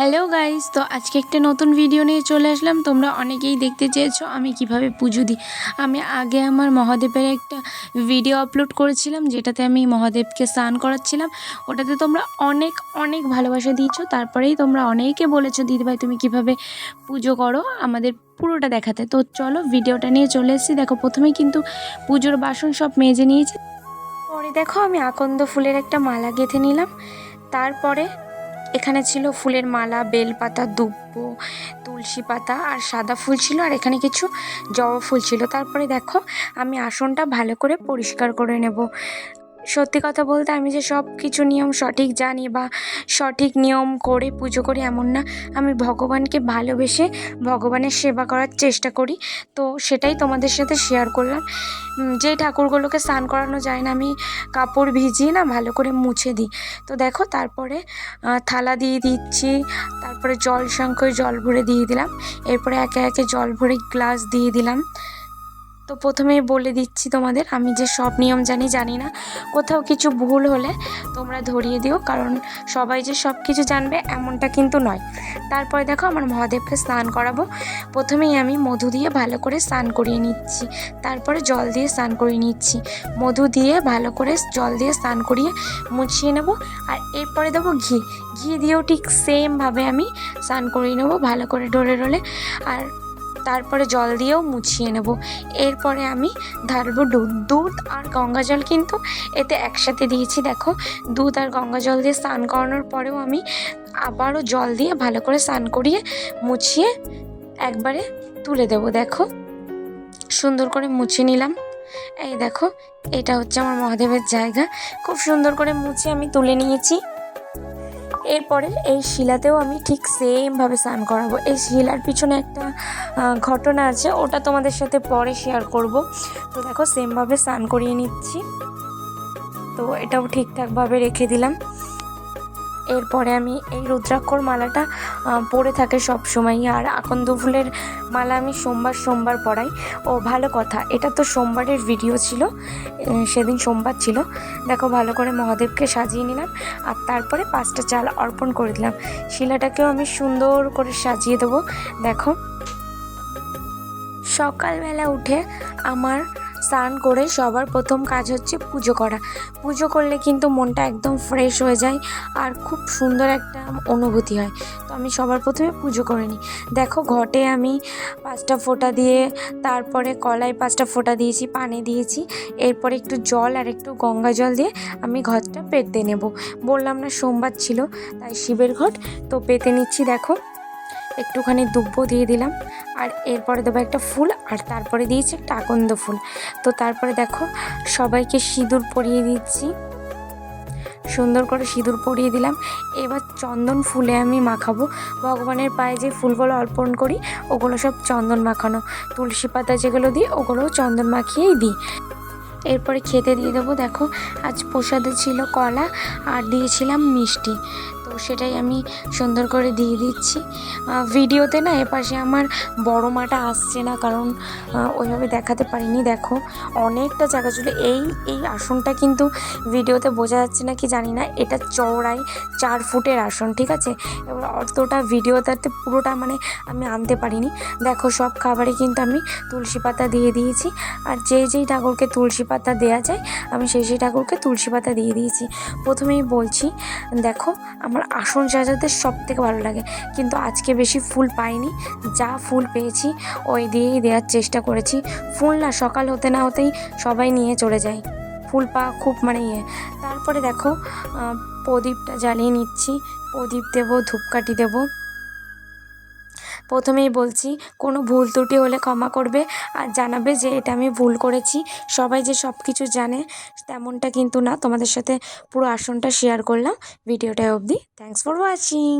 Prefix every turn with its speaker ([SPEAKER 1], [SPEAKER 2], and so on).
[SPEAKER 1] Hello guys তো আজকে একটা নতুন ভিডিও নিয়ে চলে আসলাম। তোমরা অনেকেই দেখতে চেয়েছো আমি কীভাবে পুজো দিই। আমি আগে আমার মহাদেবের একটা ভিডিও আপলোড করেছিলাম, যেটাতে আমি মহাদেবকে স্নান করাচ্ছিলাম। ওটাতে তোমরা অনেক অনেক ভালোবাসা দিয়েছ। তারপরেই তোমরা অনেকে বলেছ দিদিভাই তুমি কীভাবে পুজো করো? আমাদের পুরোটা দেখাতে। তো চলো ভিডিওটা নিয়ে চলে এসেছি। দেখো, প্রথমে কিন্তু পুজোর বাসন সব মেজে নিয়েছি। পরে দেখো, আমি আকন্দ ফুলের একটা মালা গেঁথে নিলাম। তারপরে এখানে ছিল ফুলের মালা, বেলপাতা, দুব্ব, তুলসী পাতা আর সাদা ফুল ছিল আর এখানে কিছু জবা ফুল ছিল। তারপরে দেখো, আমি আসনটা ভালো করে পরিষ্কার করে নেব। সত্যি কথা বলতে আমি যে সব কিছু নিয়ম সঠিক জানি বা সঠিক নিয়ম করে পুজো করি এমন না। আমি ভগবানকে ভালোবেসে ভগবানের সেবা করার চেষ্টা করি। তো সেটাই তোমাদের সাথে শেয়ার করলাম। যে ঠাকুরগুলোকে স্নান করানো যায় না, আমি কাপড় ভিজিয়ে না ভালো করে মুছে দিই। তো দেখো, তারপরে থালা দিয়ে দিচ্ছি, তারপরে জল সংখ্যায় জল ভরে দিয়ে দিলাম। এরপরে একে একে জল ভরে গ্লাস দিয়ে দিলাম। তো প্রথমেই বলে দিচ্ছি তোমাদের, আমি যে সব নিয়ম জানি জানি না। কোথাও কিছু ভুল হলে তোমরা ধরিয়ে দিও, কারণ সবাই যে সব কিছু জানবে এমনটা কিন্তু নয়। তারপরে দেখো আমার মহাদেবকে স্নান করাবো। প্রথমেই আমি মধু দিয়ে ভালো করে স্নান করিয়ে নিচ্ছি। তারপরে জল দিয়ে স্নান করিয়ে নিচ্ছি। মধু দিয়ে ভালো করে জল দিয়ে স্নান করিয়ে মুছিয়ে নেব। আর এরপরে দেবো ঘি। ঘি দিয়েও ঠিক সেমভাবে আমি স্নান করিয়ে নেব, ভালো করে ডলে ডলে। আর তারপরে জল দিয়েও মুছিয়ে নেব। এরপরে আমি ঢালবো দুধ দুধ আর গঙ্গা জল কিন্তু এতে একসাথে দিয়েছি। দেখো, দুধ আর গঙ্গা জল দিয়ে স্নান করানোর পরেও আমি আবারও জল দিয়ে ভালো করে স্নান করিয়ে মুছিয়ে একবারে তুলে দেবো। দেখো, সুন্দর করে মুছে নিলাম। এই দেখো, এটা হচ্ছে আমার মহাদেবের জায়গা। খুব সুন্দর করে মুছে আমি তুলে নিয়েছি। এরপরে এই শিলাতেও আমি ঠিক সেমভাবে স্নান করাবো। এই শিলার পিছনে একটা ঘটনা আছে, ওটা তোমাদের সাথে পরে শেয়ার করব। তো দেখো সেমভাবে স্নান করিয়ে নিচ্ছি। তো এটাও ঠিকঠাকভাবে রেখে দিলাম। এরপরে আমি এই রুদ্রাক্ষর মালাটা পরে থাকে সব সময় আর আকন্দ ফুলের মালা আমি সোমবার সোমবার পরাই ও, ভালো কথা। এটা তো সোমবারের ভিডিও ছিল। সেদিন সোমবার ছিল। দেখো, ভালো করে মহাদেবকে সাজিয়ে নিলাম। আর তারপরে পাঁচটা চাল অর্পণ করে দিলাম। শিলাটাকেও আমি সুন্দর করে সাজিয়ে দেবো। দেখো, সকালবেলা উঠে আমার স্নান করে সবার প্রথম কাজ হচ্ছে পুজো করা। পুজো করলে কিন্তু মনটা একদম ফ্রেশ হয়ে যায় আর খুব সুন্দর একটা অনুভূতি হয়। তো আমি সবার প্রথমে পুজো করে নিই। দেখো ঘটে আমি পাঁচটা ফোঁটা দিয়ে, তারপরে কলায় পাঁচটা ফোঁটা দিয়েছি, পানি দিয়েছি, এরপরে একটু জল আর একটু গঙ্গা জল দিয়ে আমি ঘরটা পেতে নেব। বললাম না সোমবার ছিল, তাই শিবের ঘট, তো পেতে নিচ্ছি দেখো। একটুখানি দুব্ব দিয়ে দিলাম, আর এরপরে দেবো একটা ফুল, আর তারপরে দিয়েছি একটা আকন্দ ফুল। তো তারপরে দেখো, সবাইকে সিঁদুর পরিয়ে দিচ্ছি। সুন্দর করে সিঁদুর পরিয়ে দিলাম। এবার চন্দন ফুলে আমি মাখাবো। ভগবানের পায়ে যে ফুলগুলো অর্পণ করি, ওগুলো সব চন্দন মাখানো। তুলসী পাতা যেগুলো দিই, ওগুলোও চন্দন মাখিয়েই দিই। এরপরে খেতে দিয়ে দেবো, দেখো, আজ প্রসাদে ছিল কলা, আর দিয়েছিলাম মিষ্টি। তো সেটাই আমি সুন্দর করে দিয়ে দিচ্ছি। ভিডিওতে না এপাশে আমার বড় মাটা আসছে না, কারণ ওইভাবে দেখাতে পারিনি, দেখো। অনেকটা জায়গা জুড়ে এই এই আসনটা কিন্তু ভিডিওতে বোঝা যাচ্ছে না কি জানি না। এটা চওড়ায় চার ফুটের আসন, ঠিক আছে? এবার অতটা ভিডিওটাতে পুরোটা মানে আমি আনতে পারিনি। দেখো, সব খাবারে কিন্তু আমি তুলসী পাতা দিয়ে দিয়েছি। আর যেই যেই ঠাকুরকে তুলসী পাতা দেওয়া যায়, আমি সেই সেই ঠাকুরকে তুলসী পাতা দিয়ে দিয়েছি। প্রথমেই বলছি, দেখো, আমার আসন সাজাতে সব থেকে ভালো লাগে। কিন্তু আজকে বেশি ফুল পাইনি। যা ফুল পেয়েছি, ওই দিয়েই দেওয়ার চেষ্টা করেছি। ফুল না, সকাল হতে না হতেই সবাই নিয়ে চলে যায়। ফুল পা খুব মানে ইয়ে। তারপরে দেখো প্রদীপটা জ্বালিয়ে নিচ্ছি। প্রদীপ দেবো, ধূপকাঠি দেবো। প্রথমেই বলছি, কোনো ভুল ত্রুটি হলে ক্ষমা করবে আর জানাবে যে এটা আমি ভুল করেছি। সবাই যে সব কিছু জানে, তেমনটা কিন্তু না। তোমাদের সাথে পুরো আসনটা শেয়ার করলাম। ভিডিওটা অবধি থ্যাংকস ফর ওয়াচিং